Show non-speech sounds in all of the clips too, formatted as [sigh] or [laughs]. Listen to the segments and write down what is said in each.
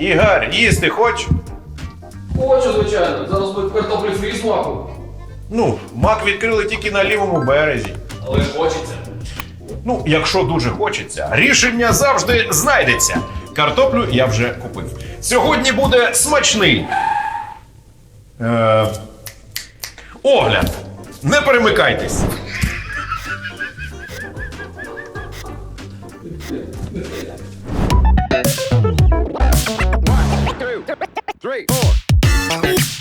Ігор, їсти хоч? Хочу, звичайно. Зараз буде картоплі фрі з маком. Ну, мак відкрили тільки на лівому березі. Але хочеться. Ну, якщо дуже хочеться, рішення завжди знайдеться. Картоплю я вже купив. Сьогодні буде смачний. Е, огляд. Не перемикайтесь. Three, four.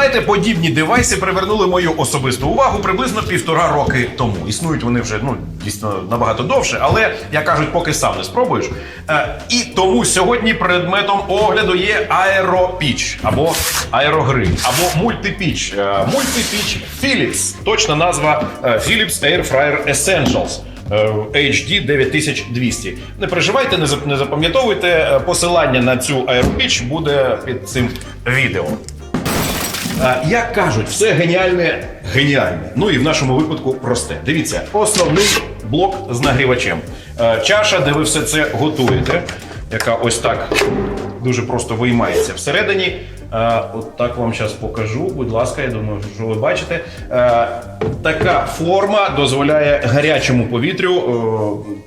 Знаєте, подібні девайси привернули мою особисту увагу приблизно півтора роки тому. Існують вони вже ну дійсно набагато довше, але як кажуть, поки сам не спробуєш. Е, і тому сьогодні предметом огляду є аеропіч або аерогриль, або мультипіч. Е, мультипіч Philips. Точна назва е, Philips Air Fryer Essentials. е, HD 9200. Не переживайте, не запам'ятовуйте. е, Посилання на цю аеропіч буде під цим відео. Як кажуть, все геніальне геніальне. Ну і в нашому випадку просте. Дивіться, основний блок з нагрівачем. Чаша, де ви все це готуєте, яка ось так дуже просто виймається всередині. От так вам зараз покажу. Будь ласка, я думаю, що ви бачите. Така форма дозволяє гарячому повітрю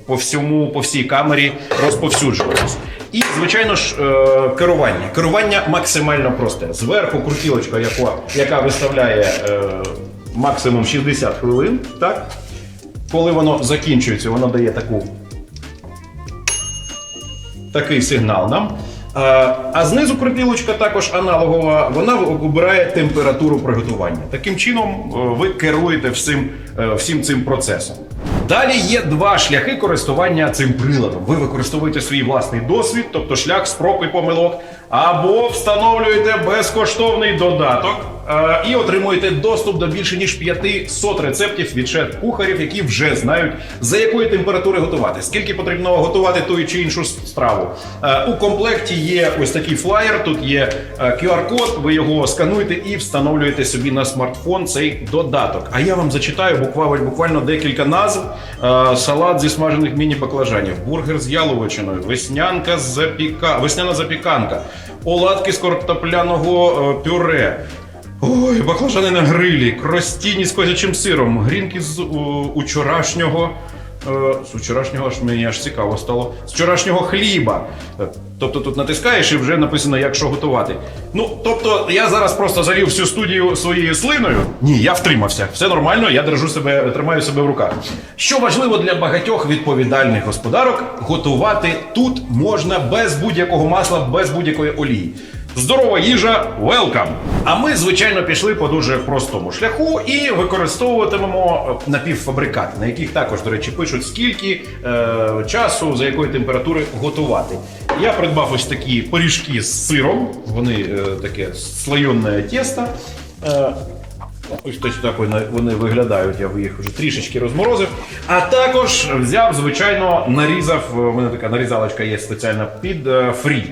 по всьому, по всій камері розповсюджуватись. І, звичайно ж, е, керування. Керування максимально просте. Зверху крутілочка, яка, яка виставляє е, максимум 60 хвилин. Так? Коли воно закінчується, воно дає таку такий сигнал нам. А, а знизу крутілочка також аналогова, вона обирає температуру приготування. Таким чином е, ви керуєте всім, е, всім цим процесом. Далі є два шляхи користування цим приладом. Ви використовуєте свій власний досвід, тобто шлях спроб і помилок, або встановлюєте безкоштовний додаток е, і отримуєте доступ до більше ніж 500 рецептів від шеф-кухарів, які вже знають за якої температури готувати, скільки потрібно готувати ту чи іншу страву. Е, У комплекті є ось такий флаєр. Тут є е, QR-код. Ви його скануєте і встановлюєте собі на смартфон цей додаток. А я вам зачитаю буквально буквально декілька назв: Е, салат зі смажених міні-баклажанів, бургер з яловичиною, веснянка з запіка, весняна запіканка, оладки з картопляного е, пюре. Ой, баклажани на грилі, кростіні з козячим сиром, грінки з у, учорашнього. Е, З вчорашнього аж мені аж цікаво стало. З вчорашнього хліба. Е, Тобто тут натискаєш і вже написано, як що готувати. Ну, тобто, я зараз просто залів всю студію своєю слиною. Ні, я втримався. Все нормально, я держу себе, тримаю себе в руках. Що важливо для багатьох відповідальних господарок, готувати тут можна без будь-якого масла, без будь-якої олії. Здорова їжа, welcome! А ми, звичайно, пішли по дуже простому шляху і використовуватимемо е, напівфабрикати, на яких також, до речі, пишуть, скільки е, часу, за якої температури готувати. Я придбав ось такі пиріжки з сиром, вони е, таке слоєне тісто. Е, Ось точно так вони, виглядають, я їх вже трішечки розморозив. А також взяв, звичайно, нарізав. У мене така нарізалочка є спеціальна під е, фрі.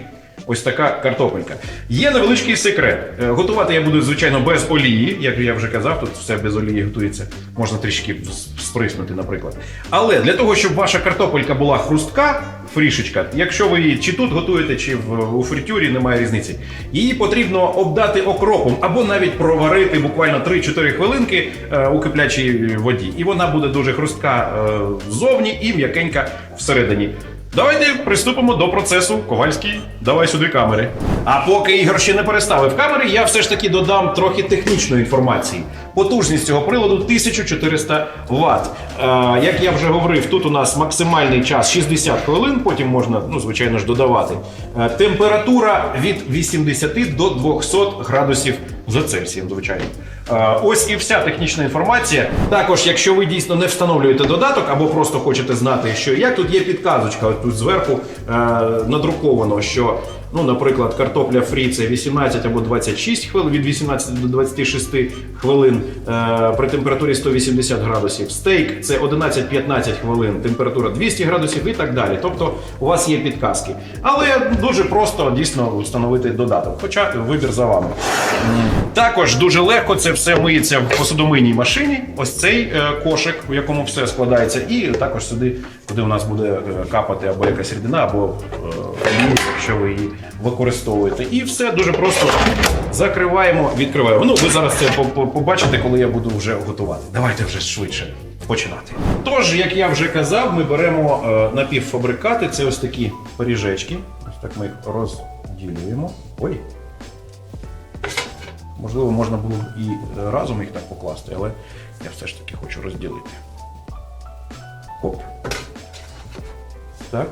Ось така картопелька. Є невеличкий секрет. Е, Готувати я буду, звичайно, без олії, як я вже казав, тут все без олії готується. Можна трішки сприснути, наприклад. Але для того, щоб ваша картопелька була хрустка, фрішечка, якщо ви її чи тут готуєте, чи в, у фритюрі, немає різниці, її потрібно обдати окропом або навіть проварити буквально 3-4 хвилинки е, у киплячій воді. І вона буде дуже хрустка е, ззовні і м'якенька всередині. Давайте приступимо до процесу. Ковальський, давай сюди камери. А поки Ігор ще не переставив камери, я все ж таки додам трохи технічної інформації. Потужність цього приладу 1400 Вт. Е, як я вже говорив, тут у нас максимальний час 60 хвилин, потім можна, ну, звичайно ж, додавати. Е, температура від 80 до 200 градусів за Цельсієм, звичайно. Е, Ось і вся технічна інформація. Також, якщо ви дійсно не встановлюєте додаток або просто хочете знати, що як тут є підказочка, тут зверху е, надруковано, що, ну, наприклад, картопля фрі це 18 або 26 хвилин, від 18 до 26 хвилин е, при температурі 180 градусів. Стейк це 11-15 хвилин, температура 200 градусів і так далі. Тобто у вас є підказки. Але дуже просто дійсно встановити додаток. Хоча вибір за вами. Також дуже легко це все миється в посудомийній машині. Ось цей е, кошик, в якому все складається, і також сюди, куди у нас буде е, капати або якась рідина, або е, якщо ви її використовуєте. І все дуже просто закриваємо, відкриваємо. Ну, ви зараз це по- по- побачите, коли я буду вже готувати. Давайте вже швидше починати. Тож, як я вже казав, ми беремо е, напівфабрикати. Це ось такі пиріжечки. Ось так ми їх розділюємо. Ой. Можливо, можна було б і разом їх так покласти, але я все ж таки хочу розділити. Хоп. Так.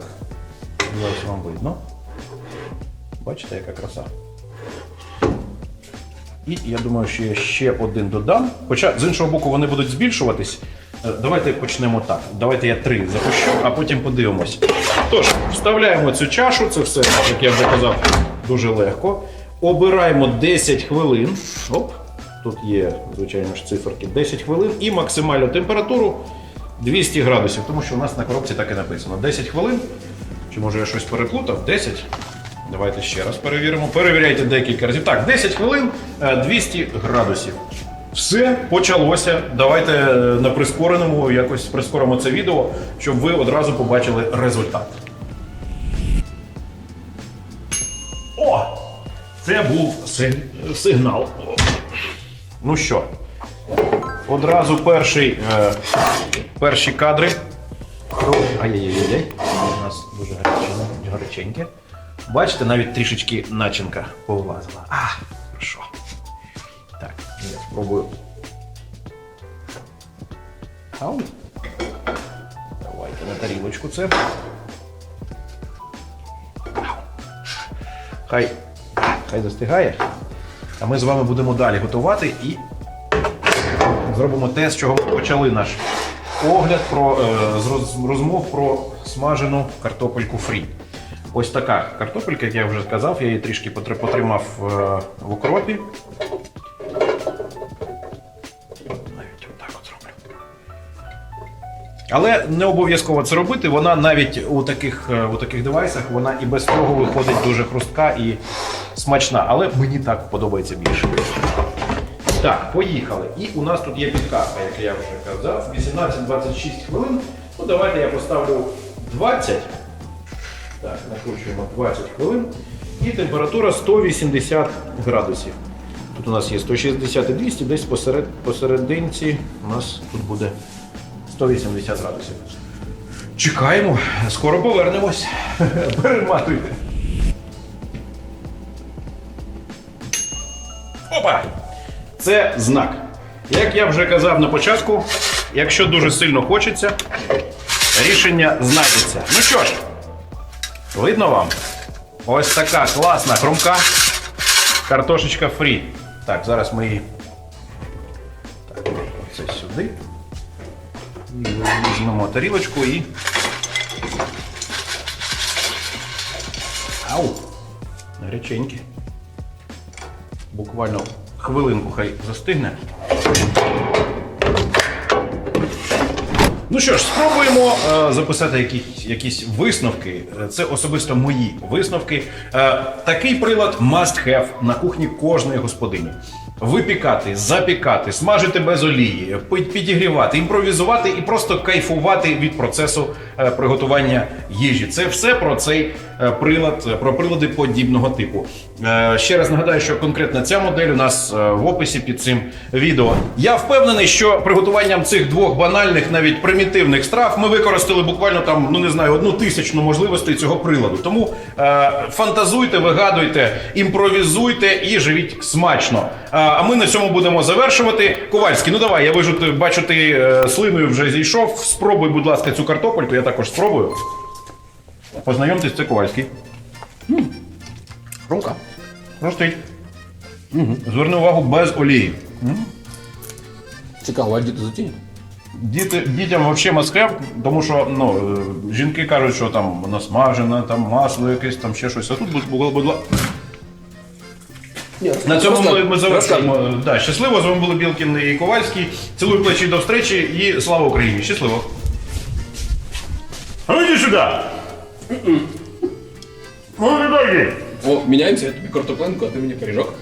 Зараз вам видно. Бачите, яка краса. І я думаю, що я ще один додам. Хоча з іншого боку вони будуть збільшуватись. Е, Давайте почнемо так. Давайте я три запущу, а потім подивимось. Тож, вставляємо цю чашу, це все, як я вже казав, дуже легко. Обираємо 10 хвилин. Оп, тут є, звичайно ж, циферки 10 хвилин і максимальну температуру 200 градусів, тому що у нас на коробці так і написано. 10 хвилин. Чи може я щось переплутав? 10. Давайте ще раз перевіримо. Перевіряйте декілька разів. Так, 10 хвилин, е, 200 градусів. Все почалося. Давайте е, на прискореному якось прискоримо це відео, щоб ви одразу побачили результат. Це був сигнал. Ну що, одразу перший, е, перші кадри. Ай-яй-яй-яй. У нас дуже гаряче- гаряченьке. Бачите, навіть трішечки начинка повлазила. А, хорошо. Так, я спробую. Ау. Давайте на тарілочку це. Хай, хай застигає. А ми з вами будемо далі готувати і зробимо те, з чого ми почали наш огляд про, е, розмов про смажену картопельку фрі. Ось така картопелька, як я вже сказав, я її трішки потримав е, в укропі. Навіть отак от зроблю. Але не обов'язково це робити. Вона навіть у таких, е, у таких девайсах вона і без того виходить дуже хрустка і смачна. Але мені так подобається більше. Так, поїхали. І у нас тут є підказка, як я вже казав. 18-26 хвилин. Ну, давайте я поставлю 20. Так, накручуємо 20 хвилин. І температура 180 градусів. Тут у нас є 160 і 200, десь посеред, посерединці у нас тут буде 180 градусів. Чекаємо, скоро повернемось. [laughs] Перематуйте. Опа! Це знак. Як я вже казав на початку, якщо дуже сильно хочеться, рішення знайдеться. Ну що ж, видно вам? Ось така класна хрумка картошечка фрі. Так, зараз ми її. Так, оце сюди. І візьмемо тарілочку і. Ау! Гаряченькі. Буквально хвилинку хай застигне. Ну що ж, спробуємо е, записати якісь, якісь висновки. Це особисто мої висновки. Е, такий прилад must have на кухні кожної господині. Випікати, запікати, смажити без олії, підігрівати, імпровізувати і просто кайфувати від процесу е, приготування їжі. Це все про цей е, прилад, про прилади подібного типу. Е, Ще раз нагадаю, що конкретно ця модель у нас е, в описі під цим відео. Я впевнений, що приготуванням цих двох банальних, навіть примітивних страв, ми використали буквально там, ну не знаю, одну тисячну можливостей цього приладу. Тому е, фантазуйте, вигадуйте, імпровізуйте і живіть смачно. А, а ми на цьому будемо завершувати. Ковальський, ну давай, я вижу, ти бачу, ти е, слиною вже зійшов. Спробуй, будь ласка, цю картопельку, я також спробую. Познайомтесь, це Ковальський. Хрумка. Ростить. Зверни увагу без олії. Цікаво, а діти зацінять? Діти, дітям взагалі must тому що ну, е, жінки кажуть, що там насмажена, там масло якесь, там ще щось. А тут будь, будь, ласка. На цьому ми, ми завершуємо. Да, щасливо, з вами були Білкін і Ковальський. Цілую плечі до встречі і слава Україні! Щасливо! А ну йди сюди! Ну, не дай! О, міняємося, я тобі картопленку, а ти мені пиріжок.